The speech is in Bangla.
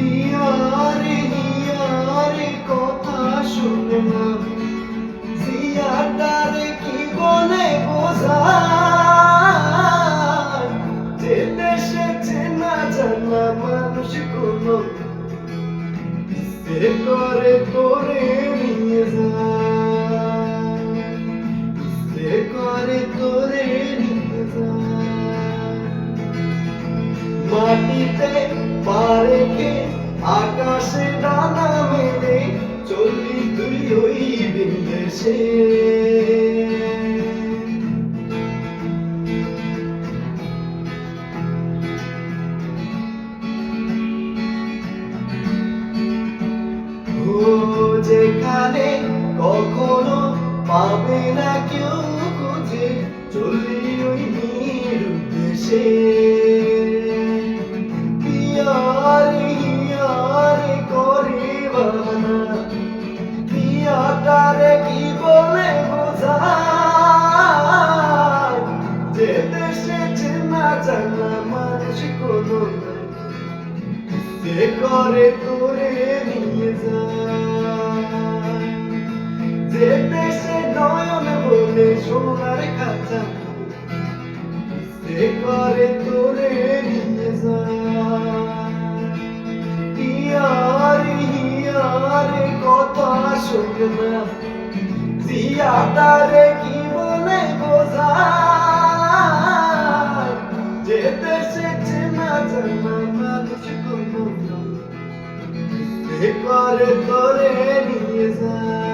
পিয়ারে হিয়ারে কথা শুনে না জিয়াটারে কি বলে বোঝায়? যে দেশে চেনা জানা মানুষ কোনো, সে করে তোরে নিয়ে যায়। সে করে তোরে নিয়ে যায়। মাটিতে রেখে আকাশে ডানা মেলে চলবি তুই ওই বিদেশে যেখানে কখনো পাবে না সে করে তোরে নিয়ে যে। দেশে নয়ন বলে সোনার কাঁচা সে করে তোরে নিয়ে কি বলে বোঝায়? করে তোরে নিয়ে যায়